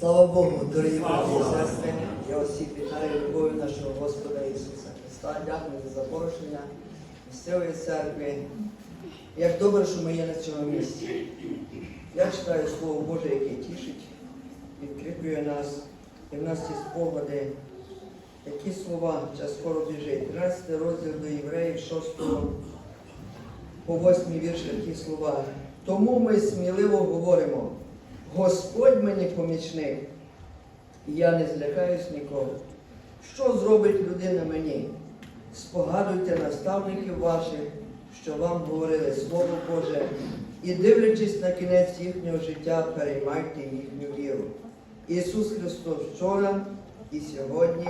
Слава Богу, дорогі брати сестри, я усіх вітаю любов'ю нашого Господа Ісуса Христа. Дякую за запрошення місцевої церкви. Як добре, що ми є на цьому місці. Я читаю Слово Боже, яке тішить, підкріплює нас, і в нас ці спогади. Які слова, час скоро біжить. 13 розділ до євреїв, 6 по 8 вірш такі слова. Тому ми сміливо говоримо, Господь мені помічник, і я не злякаюсь нікого. Що зробить людина мені? Спогадуйте наставників ваших, що вам говорили Слово Боже, і дивлячись на кінець їхнього життя, переймайте їхню віру. Ісус Христос вчора і сьогодні,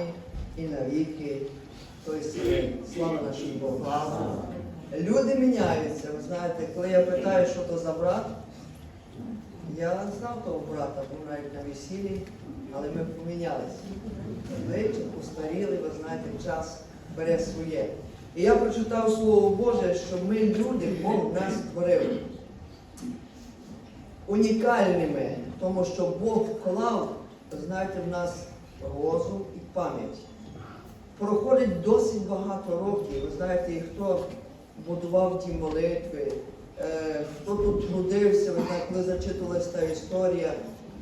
і навіки той. Слава нашому Богу. Люди міняються. Ви знаєте, коли я питаю, що то за брат, я знав того брата, був навіть на весіллі, але ми помінялися. Обличчя постаріли, ви знаєте, час бере своє. І я прочитав Слово Боже, що ми люди, Бог нас створив унікальними, тому що Бог вклав, ви знаєте, в нас розум і пам'ять. Проходить досить багато років. Ви знаєте, і хто будував ті молитви, хто тут трудився, ви знаєте, коли зачитувалася та історія.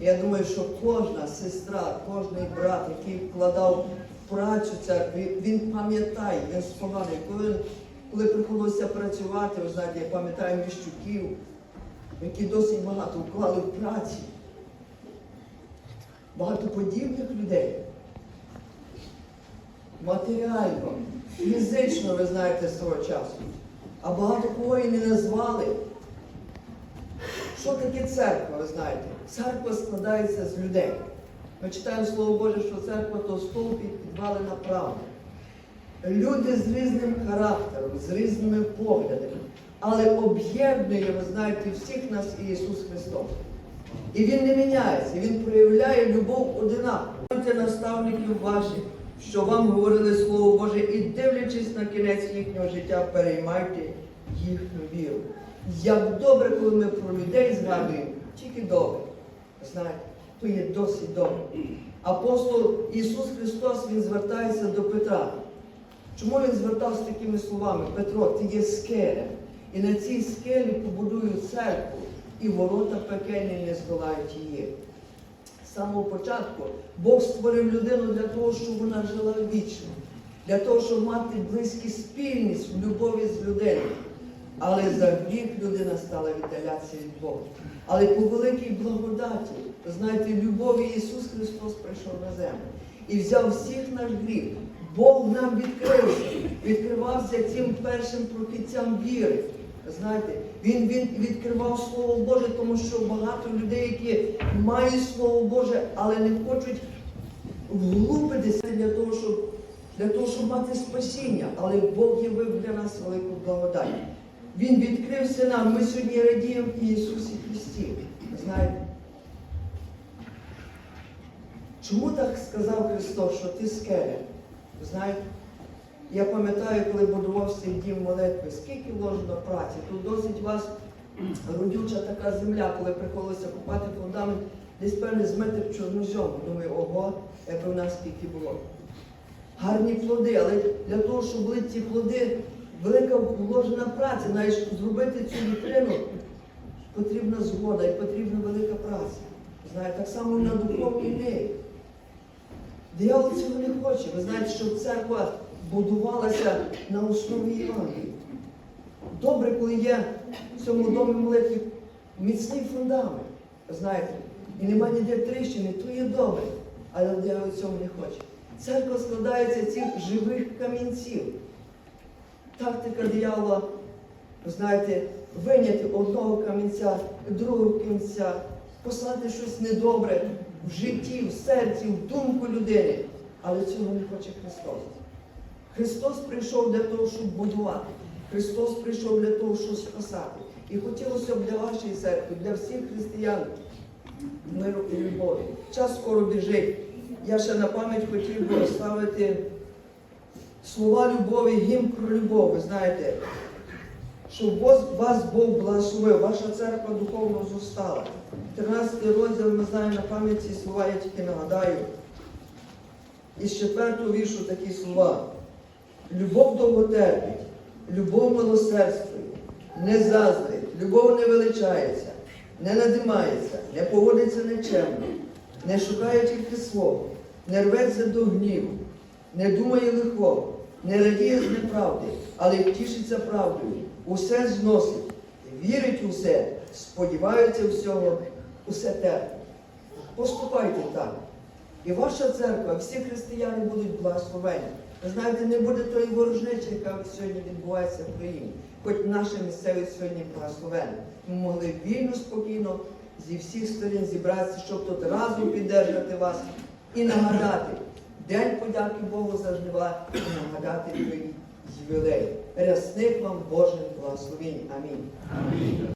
Я думаю, що кожна сестра, кожен брат, який вкладав працю церкви, він пам'ятає, він спогадує. Коли, коли приходилося працювати, ви знаєте, я пам'ятаю міщуків, які досить багато вклали в праці. Багато подібних людей. Матеріально, фізично, ви знаєте, з того часу. А багато кого і не назвали. Що таке церква, ви знаєте? Церква складається з людей. Ми читаємо Слово Боже, що церква то стовп і підвалена правда. Люди з різним характером, з різними поглядами, але об'єднує, ви знаєте, всіх нас Ісус Христос. І Він не міняється, Він проявляє любов одинаково. Будьте наставників ваших, що вам говорили Слово Боже, і дивлячись на кінець їхнього життя, переймайте їхню віру. Як добре, коли ми про людей згадуємо, тільки добре. Знаєте, то є досить добре. Апостол Ісус Христос Він звертається до Петра. Чому він звертався такими словами? Петро, ти є скеля, і на цій скелі побудую церкву, і ворота пекельні не здолають її. З самого початку Бог створив людину для того, щоб вона жила вічно, для того, щоб мати близьку спільність в любові з людиною. Але за гріх людина стала віддалятися від Бога. Але по великій благодаті, знаєте, любові Ісус Христос прийшов на землю і взяв всіх наш гріх. Бог нам відкрився, відкривався цим першим прохідцям віри. Знаєте, він, він відкривав Слово Боже, тому що багато людей, які мають Слово Боже, але не хочуть вглубитися для того, щоб, для того, щоб мати спасіння. Але Бог явив для нас велику благодать. Він відкрився нам. Ми сьогодні радіємо в Ісусі Христі. Знаєте, чому так сказав Христос, що ти скеля? Знаєте, я пам'ятаю, коли будувався дім молитви, скільки вложено праці. Тут досить у вас родюча така земля, коли приходилося купати фундамент, десь певне з метр чорнозьому. Думаю, ого, якби в нас скільки було. Гарні плоди, але для того, щоб були ці плоди, велика вложена праця, навіть зробити цю вітрину, потрібна згода і потрібна велика праця. Знаєте, так само на духовній ниві. Диявол цього не хоче. Ви знаєте, щоб церква будувалася на основі Євангелії. Добре, коли є в цьому домі молитві міцний фундамент. Знаєте, і нема ніде тріщини, то є добре. Але диявол цього не хоче. Церква складається цих живих камінців. Тактика диявола, знаєте, виняти одного камінця, другого камінця, послати щось недобре в житті, в серці, в думку людини. Але цього не хоче Христос. Христос прийшов для того, щоб будувати. Христос прийшов для того, щоб спасати. І хотілося б для вашої церкви, для всіх християн миру і любові. Час скоро біжить. Я ще на пам'ять хотів би оставити слова любові, гімн про любов. Ви знаєте, щоб вас, Бог благословив, ваша церква духовно зростала. 13 розділ ми знаємо на пам'ять ці слова, я тільки нагадаю. Із четвертого віршу такі слова. Любов довго терпить, любов милосердствує, не заздрить, любов не величається, не надимається, не поводиться нечемно, не шукає тільки свого, не рветься до гніву, не думає лихого, не радіє з неправди, але тішиться правдою, усе зносить, вірить у все, сподівається всього, усе терпить. Поступайте так. І ваша церква, всі християни будуть благословені. Ви знаєте, не буде тої ворожнечі, яка сьогодні відбувається в країні. Хоч наша місцевість сьогодні благословена. Ми могли вільно, спокійно зі всіх сторін зібратися, щоб тут разом піддержати вас і нагадати День подяки Богу за жнива і нагадати той ювілей. Рясних вам Божих Амінь. Амінь.